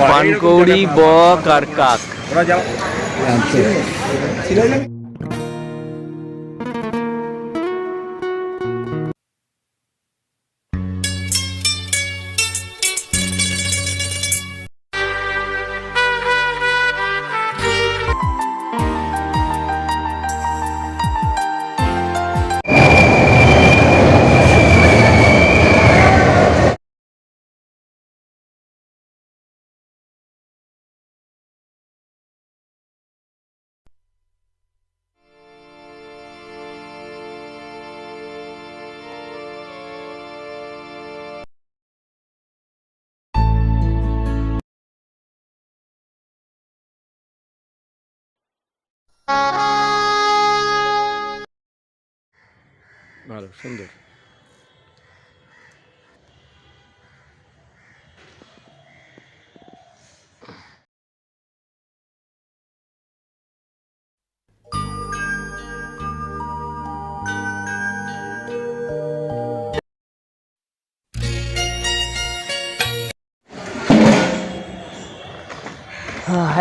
পানকৌড়ি বক আর কাক। ভালো সুন্দর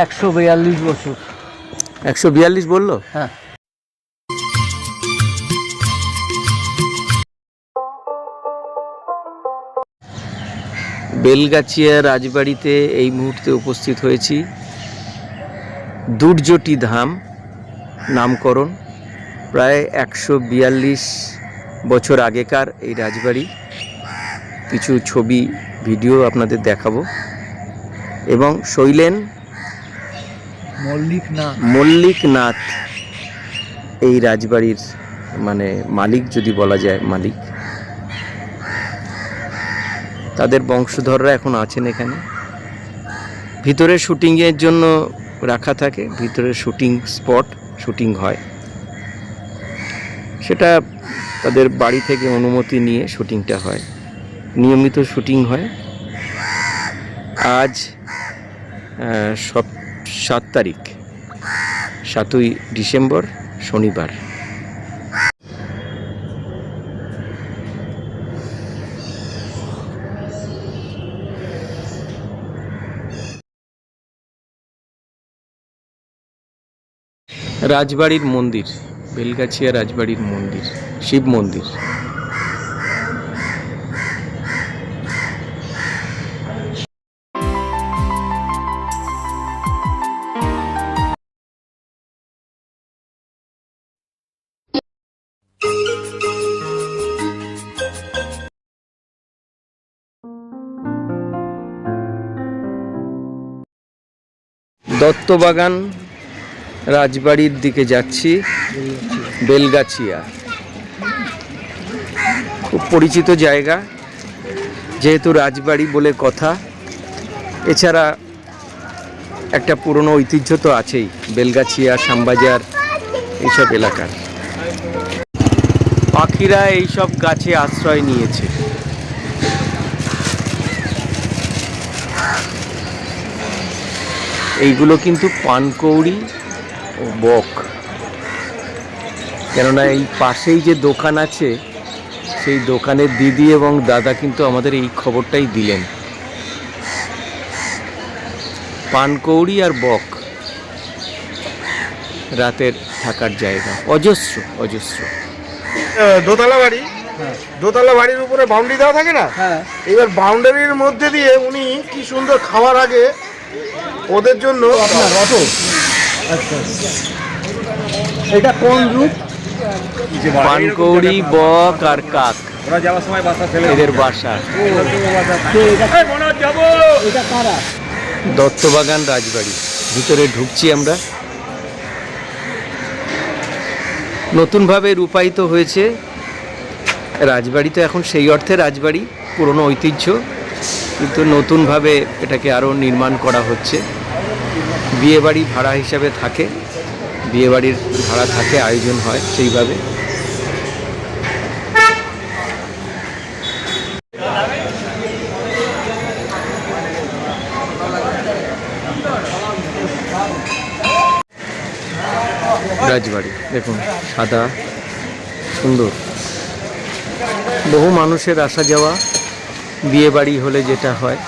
একশো বিয়াল্লিশ বছর। একশো বিয়াল্লিশ বলল? হ্যাঁ। বেলগাছিয়া রাজবাড়িতে এই মুহূর্তে উপস্থিত হয়েছি। দুর্জটি ধাম নামকরণ প্রায় একশো বিয়াল্লিশ বছর আগেকার এই রাজবাড়ি। কিছু ছবি ভিডিও আপনাদের দেখাবো। এবং শৈলেন মল্লিক না মল্লিকনাথ এই রাজবাড়ির মানে মালিক যদি বলা যায় মালিক। তাদের বংশধররা এখন আছেন এখানে। ভিতরে শুটিংয়ের জন্য রাখা থাকে, ভিতরে শুটিং স্পট শুটিং হয়। সেটা তাদের বাড়ি থেকে অনুমতি নিয়ে শুটিংটা হয়। নিয়মিত শুটিং হয়। আজ সাত তারিখ, সাতই ডিসেম্বর, শনিবার। রাজবাড়ির মন্দির বেলগাছিয়া রাজবাড়ির মন্দির শিব মন্দির। দত্তবাগান রাজবাড়ির দিকে যাচ্ছি, বেলগাছিয়া। খুব পরিচিত জায়গা, যেহেতু রাজবাড়ি বলে কথা। এছাড়া একটা পুরনো ঐতিহ্য তো আছেই, বেলগাছিয়া, শ্যামবাজার, এইসব এলাকার। পাখিরা এইসব গাছে আশ্রয় নিয়েছে। এইগুলো কিন্তু পানকৌড়ি বক। কেননা এই পাশেই যে দোকান আছে সেই দোকানের দিদি এবং দাদা কিন্তু আমাদের এই খবরটাই দিলেন। পানকৌড়ি আর বক রাতের থাকার জায়গা। অজস্র অজস্র। দোতলা বাড়ি? দোতলা বাড়ির উপরে বাউন্ডারি দেওয়া থাকে না? হ্যাঁ। এবার বাউন্ডারির মধ্যে দিয়ে উনি কি সুন্দর খাওয়ার আগে ওদের জন্য আপনার অটো? আচ্ছা। এটা কোন রূপ? পানকৌড়ি বক আর কাক। ওরা যাওয়ার সময় বাসা ফেলে এদের বাসা। এটা? এটা কারা? দত্তবাগান রাজবাড়ি। ভিতরে ঢুকছি আমরা। নতুনভাবে রূপায়িত হয়েছে রাজবাড়ি তো এখন সেই অর্থে রাজবাড়ি পুরনো ঐতিহ্য। কিন্তু নতুনভাবে এটাকে আরও নির্মাণ করা হচ্ছে। বিয়েবাড়ি ভাড়া হিসাবে থাকে। বিয়েবাড়ির ভাড়া থাকে, আয়োজন হয় সেইভাবে। রাজবাড়ি, দেখুন, সাদা, সুন্দর। বহু মানুষের আসা যাওয়া বিয়ে বাড়ি হলে যেটা হয়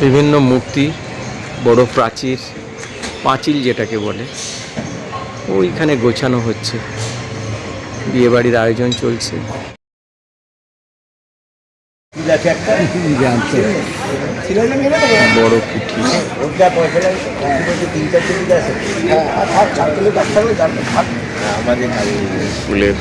বিভিন্ন মূর্তি বড় প্রাচীর পাঁচিল যেটাকে বলে ওইখানে গোছানো হচ্ছে। বিয়েবাড়ির আয়োজন চলছে। বড় কুঠি ফুলের